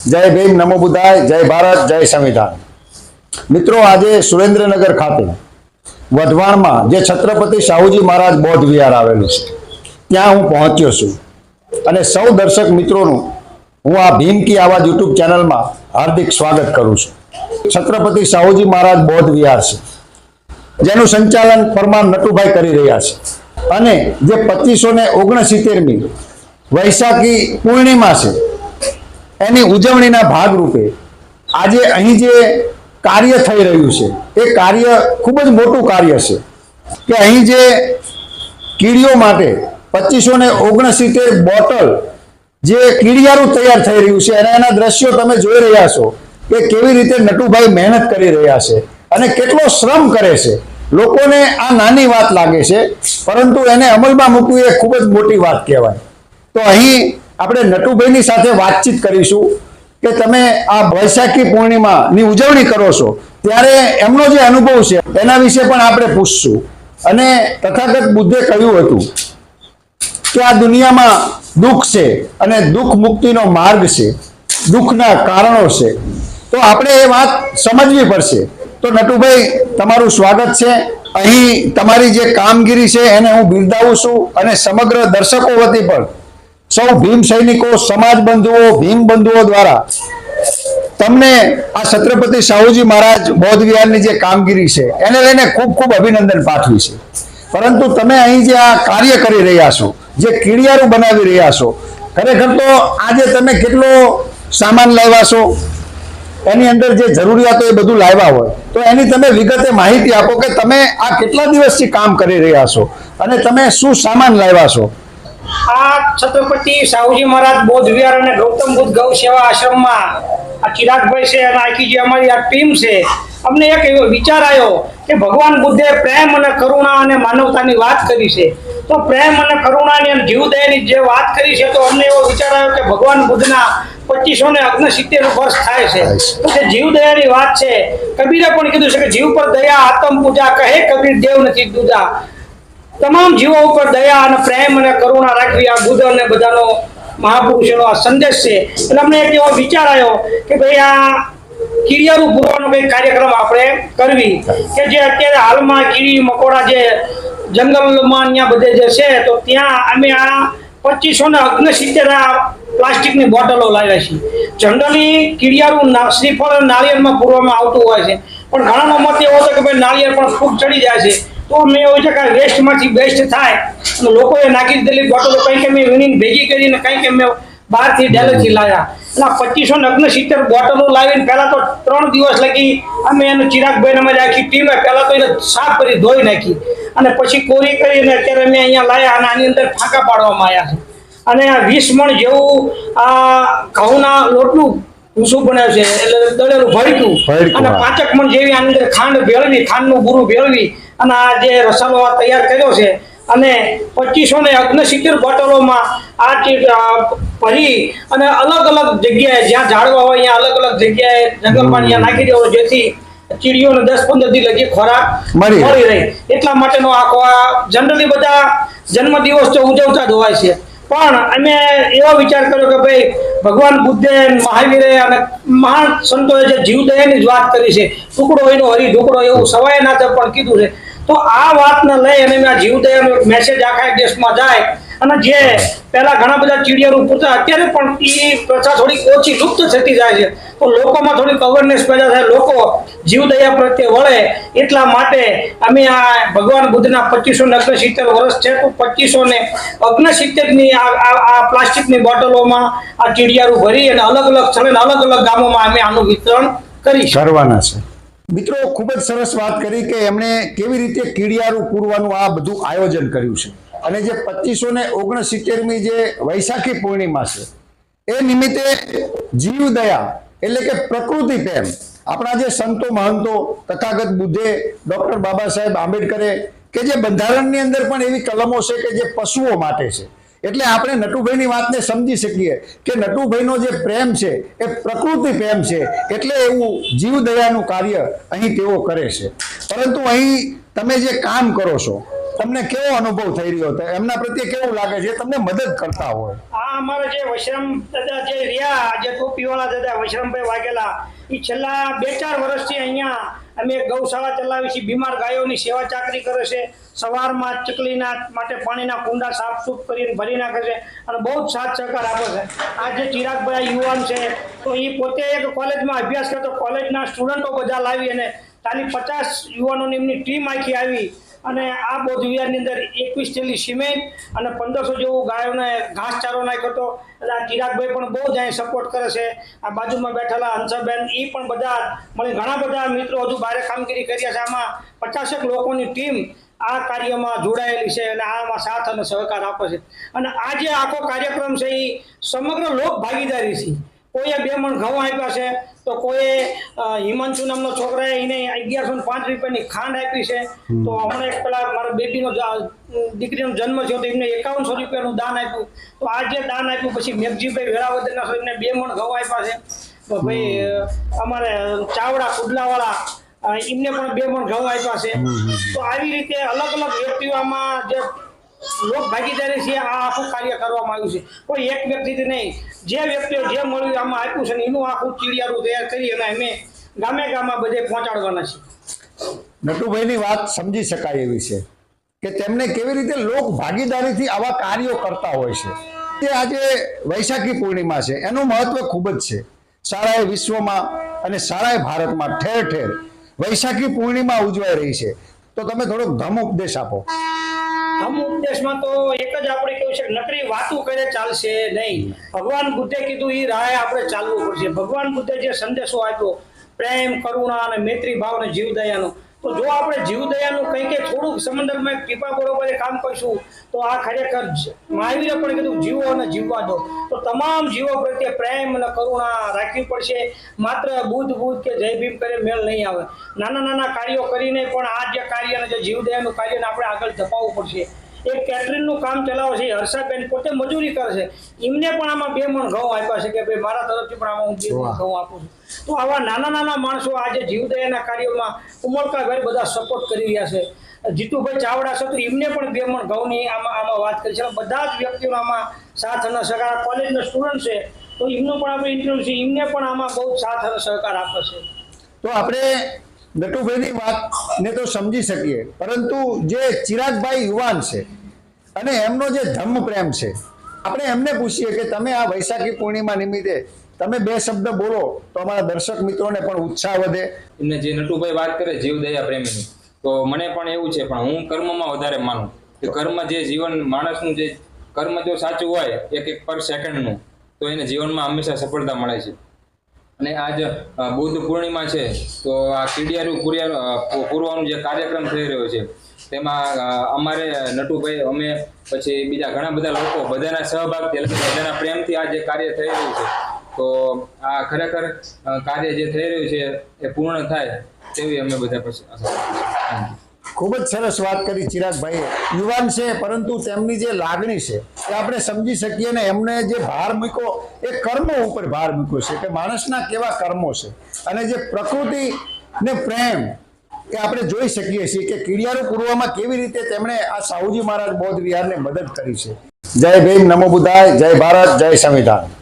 જય ભીમ, નમો બુદ્ધાય, જય ભારત, જય સંવિધાન. મિત્રો, આજે સુરેન્દ્રનગર ખાતે વઢવાણમાં જે છત્રપતિ શાહુજી મહારાજ બૌદ્ધ વિહાર આવેલું છે, ત્યાં હું પહોંચ્યો છું. અને સૌ દર્શક મિત્રોનું હું આ ભીમ કી આવાજ યુટ્યુબ ચેનલમાં હાર્દિક સ્વાગત કરું છું. છત્રપતિ શાહુજી મહારાજ બૌદ્ધ વિહાર છે, જેનું સંચાલન પરમાર નટુભાઈ કરી રહ્યા છે. અને જે પચીસો ને ઓગણસિત્તેરમી વૈશાખી પૂર્ણિમા છે એની ઉજવણીના ભાગરૂપે આજે અહીં જે કાર્ય થઈ રહ્યું છે, એ કાર્ય ખૂબ જ મોટું કાર્ય છે કે અહીં જે કીડીઓ માટે પચીસો ને ઓગણસિત્તેર બોટલ જે કીડિયારું તૈયાર થઈ રહ્યું છે, અને એના દ્રશ્યો તમે જોઈ રહ્યા છો કે કેવી રીતે નટુભાઈ મહેનત કરી રહ્યા છે અને કેટલો શ્રમ કરે છે. લોકોને આ નાની વાત લાગે છે, પરંતુ એને અમલમાં મૂકવી એ ખૂબ જ મોટી વાત કહેવાય. તો અહીં આપણે નટુભાઈની સાથે વાતચીત કરીશું કે તમે આ વૈશાખી પૂર્ણિમાની ઉજવણી કરો છો. ત્યારે એમનો જે અનુભવ છે, એના વિશે પણ આપણે પૂછશું. અને તથાગત બુદ્ધે કહ્યું હતું કે આ દુનિયામાં દુઃખ છે અને દુઃખ મુક્તિનો માર્ગ છે, દુઃખના કારણો છે. તો આપણે એ વાત સમજવી પડશે. તો નટુભાઈ, તમારું સ્વાગત છે. અહીં તમારી જે કામગીરી છે, એને હું બિરદાવું છું અને સમગ્ર દર્શકો વતી પણ સૌ ભીમ સૈનિકો, સમાજ બંધુઓ, ભીમ બંધુઓ દ્વારા તમને આ છત્રપતિ શાહુજી મહારાજ બૌદ્ધ વિહારની જે કામગીરી છે, એને લઈને ખૂબ ખૂબ અભિનંદન પાઠવી છે. પરંતુ તમે અહીં જે આ કાર્ય કરી રહ્યા છો, જે કીડિયારું બનાવી રહ્યા છો, ખરેખર તો આજે તમે કેટલો સામાન લાવ્યા છો? એની અંદર જે જરૂરિયાતો એ બધું લાવ્યા હોય, તો એની તમે વિગતે માહિતી આપો કે તમે આ કેટલા દિવસથી કામ કરી રહ્યા છો અને તમે શું સામાન લાવ્યા છો? આ છત્રપતિ સાહુજી મહારાજ બોધ વિહાર અને ગૌતમ બુદ્ધ ગૌ સેવા આશ્રમમાં આ ચિરાગભાઈ છે અને આખી જે અમારી આ ટીમ છે અમને એક એવો વિચાર આવ્યો કે ભગવાન બુદ્ધે પ્રેમ અને કરુણા અને માનવતાની વાત કરી છે. તો પ્રેમ અને કરુણાની અને જીવદયાની જે વાત કરી છે તો અમને એવો વિચાર આવ્યો કે ભગવાન બુદ્ધના પચીસો ને ઓગણસિત્તેર વર્ષ થાય છે. તો જે જીવદયાની વાત છે કબીરે પણ કીધું છે કે જીવ પર દયા આત્મ પૂજા કહે કબીર દેવ નથી દૂજા તમામ જીવો ઉપર દયા અને પ્રેમ અને કરુણા રાખવી આ બુદ્ધ અને બધાનો મહાપુરુષોનો આ સંદેશ છે. એટલે અમને એક એવો વિચાર આવ્યો કે ભાઈ આ કીડિયારું પૂરવાનો કંઈક કાર્યક્રમ આપણે કરવી. કે જે અત્યારે હાલમાં કીડી, મકોડા જે જંગલમાં અહીંયા બધે જે છે, તો ત્યાં અમે આ પચીસો ને આ પ્લાસ્ટિકની બોટલો લાવ્યા છીએ. જનરલી કીડિયારું શ્રીફળ નાળિયેરમાં પૂરવામાં આવતું હોય છે. પણ ઘણાનો મત એવો છે કે ભાઈ નાળિયેર પણ ફૂગ ચડી જાય છે. તો મેં એવું છે કે વેસ્ટમાંથી બેસ્ટ થાય. અને લોકોએ નાખી દીધેલી બોટલો કંઈક મેં વીણીને ભેગી કરીને કંઈક અમે બહારથી ડેલેથી લાવ્યા એટલે આ પચીસો ઓગણસિત્તેર બોટલો લાવીને પહેલાં તો ત્રણ દિવસ લગી. અમે એનો ચિરાગભાઈ અમારી આખી ટીમે પહેલાં તો એને સાફ કરી ધોઈ નાખી. અને પછી કોરી કરીને અત્યારે અમે અહીંયા લાવ્યા અને આની અંદર ફાંકા પાડવામાં આવ્યા છે. અને આ વીસ મણ જેવું આ ઘઉંના લોટનું ભૂસું બનાવ્યું છે એટલે દળેલું ભડકું ભડકું, અને. પાંચક મણ જેવી આની અંદર ખાંડ ભેળવી ખાંડનું બુરું ભેળવી અને આ જે રસાલો આ તૈયાર કર્યો છે અને પચીસો ને અગ્નસિત્તેર બોટલોમાં આ ભરી અને અલગ અલગ જગ્યાએ જ્યાં ઝાડવા હોય ત્યાં અલગ અલગ જગ્યાએ જંગલમાં ત્યાં નાખી દેવો જેથી ચીડીઓને દસ પંદર દી લગી ખોરાક મળી રહે. મળી રહે. એટલા માટેનો આખો આ જનરલી બધા જન્મદિવસ તો ઉજવતા જ હોય છે. પણ અમે એવો વિચાર કર્યો કે ભાઈ ભગવાન બુદ્ધે મહાવીરે અને મહાન સંતોએ જે જીવદયાની જ વાત કરી છે ટુકડો એનો હરી ઢુકડો એવું સવાય ના પણ કીધું છે. તો આ વાતને લઈ અને આ જીવદયાનો મેસેજ આખા દેશમાં જાય અને જે પહેલા ઘણા બધા ચીડિયારું પૂરતા અત્યારે પણ એ પ્રથા થોડીક ઓછી લુપ્ત થતી જાય છે. તો લોકોમાં થોડીક અવેરનેસ પેદા થાય, લોકો જીવદયા પ્રત્યે વળે એટલા માટે અમે આ ભગવાન બુદ્ધના પચીસો ને અગ્નસિત્તેર વર્ષ છે, તો પચીસો ને અગ્નસિત્તેરની આ પ્લાસ્ટિકની બોટલોમાં આ ચીડિયારું ભરી અને અલગ અલગ સ્થળે અલગ અલગ ગામોમાં અમે આનું વિતરણ કરી કરવાના છે. મિત્રો, ખૂબ જ સરસ વાત કરી કે એમણે કેવી રીતે કીડિયારું પૂરવાનું આ બધું આયોજન કર્યું છે. અને જે પચીસો ને ઓગણસિત્તેરમી જે વૈશાખી પૂર્ણિમા છે, એ નિમિત્તે જીવ દયા એટલે કે પ્રકૃતિ પ્રેમ આપણા જે સંતો મહંતો તથાગત બુદ્ધે ડોક્ટર બાબા સાહેબ આંબેડકરે કે જે બંધારણની અંદર પણ એવી કલમો છે કે જે પશુઓ માટે છે. એટલે આપણે નટુભાઈની વાતને સમજી શકીએ કે નટુભાઈનો જે પ્રેમ છે, એ પ્રકૃતિ પ્રેમ છે, એટલે એવું જીવદયાનું કાર્ય અહીં તેઓ કરે છે. પરંતુ અહીં તમે જે કામ કરો છો, તમને કેવો અનુભવ થઈ રહ્યો હતો? એમના પ્રત્યે કેવું લાગે છે? તમને મદદ કરતા હોય. આ અમારા જે વૈશ્રમ દાદા જે રહ્યા, જે ટોપીવાળા દાદા વૈશ્રમભાઈ વાઘેલા એ છેલ્લા બે ચાર વર્ષથી અહીંયા અમે ગૌશાળા ચલાવી છીએ બીમાર ગાયોની સેવા ચાકરી કરે છે, સવારમાં ચકલીના માટે પાણીના કુંડા સાફસૂફ કરીને ભરી નાખે છે અને બહુ જ સાથ સહકાર આપે છે. આ જે ચિરાગભાઈ યુવાન છે, તો એ પોતે એક કોલેજમાં અભ્યાસ કરતો, કોલેજના સ્ટુડન્ટો બધા લાવી અને તાલી પચાસ યુવાનોની એમની ટીમ આખી આવી. અને આ બોધ વિહારની અંદર એકવીસ થેલી સિમેન્ટ અને પંદરસો જેવું ગાયોને ઘાસચારો નાખ્યો હતો. એટલે આ ચિરાગભાઈ પણ બહુ જ અહીં સપોર્ટ કરે છે. આ બાજુમાં બેઠેલા હંસાબેન એ પણ બધા મળી ઘણા બધા મિત્રો હજુ બહાર કામગીરી કર્યા છે. આમાં પચાસેક લોકોની ટીમ આ કાર્યમાં જોડાયેલી છે અને આમાં સાથ અને સહકાર આપે છે. અને આ જે આખો કાર્યક્રમ છે એ સમગ્ર લોક ભાગીદારી છે. કોઈએ બે મણ ઘઉં આપ્યા છે તો કોઈએ હિમાંશુ નામનો છોકરાએ એને અગિયારસો ને પાંચ રૂપિયાની ખાંડ આપી છે. તો હમણાં એક પેલા મારા બેટીનો દીકરીનો જન્મ થયો તો એમને એકાવનસો રૂપિયાનું દાન આપ્યું. તો આ જે દાન આપ્યું પછી મેઘજીભાઈ વેરાવદરના છે એમને બે મણ ઘઉં આપ્યા છે. તો ભાઈ અમારે ચાવડા કુડલાવાળા એમને પણ બે મણ ઘઉં આપ્યા છે. તો આવી રીતે અલગ અલગ વ્યક્તિઓમાં જે લોક ભાગીદારી છે, આ આખું કાર્ય કરવામાં આવ્યું છે. કોઈ એક વ્યક્તિથી નહીં. જે વ્યક્તિઓ જે મળ્યું આમાં આપ્યું છે એનું આખું ચીડિયારું તૈયાર કરી અને અમે ગામે ગામમાં બધે પહોંચાડવાના છે નટુભાઈની વાત સમજી શકાય એવી છે કે તેમને કેવી રીતે લોક ભાગીદારીથી આવા કાર્યો કરતા હોય છે. તે આજે વૈશાખી પૂર્ણિમા છે. એનું મહત્વ ખૂબ જ છે. શાળાએ વિશ્વમાં અને શાળાએ ભારતમાં ઠેર ઠેર વૈશાખી પૂર્ણિમા ઉજવાઈ રહી છે. તો તમે થોડોક ધમ ઉપદેશ આપો. આમ ઉપદેશમાં તો એક જ આપણે કેવું છે કે નકરી વાતું કરે ચાલશે નહીં. ભગવાન બુદ્ધે કીધું એ રાહે આપણે ચાલવું પડશે. ભગવાન બુદ્ધે જે સંદેશો આપ્યો, પ્રેમ, કરુણા અને મૈત્રી અને જીવદયાનો તો જો આપણે જીવદયાનું કંઈ કંઈ થોડુંક સમંદરમાં ટીપા બરોબર કામ કરીશું, તો આ ખરેખર મહાવીરે પણ કીધું, જીવો અને જીવવા દો. તો તમામ જીવો પ્રત્યે પ્રેમ અને કરુણા રાખવી પડશે. માત્ર બુદ્ધ બુદ્ધ કે જય ભીમ કરે મેળ નહીં આવે. નાના નાના કાર્યો કરીને પણ આ જે અને જે જીવદયાનું કાર્યને આપણે આગળ ધપાવવું પડશે. એક કેટરિંગનું કામ ચલાવે છે હર્ષાબેન પોતે મજૂરી કરે છે. એમને પણ આમાં બે મણ ઘઉં આપ્યા છે કે ભાઈ મારા તરફથી પણ આમાં હું બે મણ ઘઉં આપું છું. તો આવા નાના નાના માણસો આજે જીવદયાના કાર્યોમાં ઘર બધા સપોર્ટ કરી રહ્યા છે. જીતુભાઈ ચાવડા છે તો એમને પણ બે મણ ઘઉંની આમાં આમાં વાત કરી છે. બધા જ વ્યક્તિઓ આમાં સાથ અને સહકાર. કોલેજના સ્ટુડન્ટ છે તો એમનો પણ આપણે ઇન્ટરવ્યુ છે. એમને પણ આમાં બહુ સાથ અને સહકાર આપે છે. તો આપણે નટુભાઈની વાતને તો સમજી શકીએ. પરંતુ જે ચિરાગભાઈ યુવાન છે અને એમનો જે ધર્મ પ્રેમ છે, આપણે એમને પૂછીએ કે તમે આ વૈશાખી પૂર્ણિમા નિમિત્તે તમે બે શબ્દ બોલો તો અમારા દર્શક મિત્રોને પણ ઉત્સાહ વધે. એમને જે નટુભાઈ વાત કરે, જીવદયા પ્રેમીની. તો મને પણ એવું છે, પણ હું કર્મમાં વધારે માનું કે કર્મ જે જીવન માણસનું જે કર્મ જો સાચું હોય એક એક પર સેકન્ડનું તો એને જીવનમાં હંમેશા સફળતા મળે છે. અને આજ બુદ્ધ પૂર્ણિમા છે, તો આ કીડિયારું કુરિયારું પૂરવાનું જે કાર્યક્રમ થઈ રહ્યો છે, તેમાં અમારે, નટુભાઈ, અમે પછી બીજા ઘણા બધા લોકો બધાના સહભાગથી એટલે બધાના પ્રેમથી આ જે કાર્ય થઈ રહ્યું છે, તો આ ખરેખર કાર્ય જે થઈ રહ્યું છે, એ પૂર્ણ થાય તેવી અમે બધા પછી ખૂબ જ સરસ વાત કરી ચિરાગભાઈએ. યુવાન છે, પરંતુ તેમની જે લાગણી છે, એ આપણે સમજી શકીએ ને એમને જે ભાર મૂક્યો, એ કર્મો ઉપર ભાર મૂક્યો છે, કે માણસના કેવા કર્મો છે. અને જે પ્રકૃતિ ને પ્રેમ, એ આપણે જોઈ શકીએ છીએ કે કિડિયારો પૂર્વમાં કેવી રીતે તેમણે આ સાહુજી મહારાજ બૌદ્ધ વિહારને મદદ કરી છે. જય ભીમ નમો બુદ્ધાય, જય ભારત, જય સંવિધાન.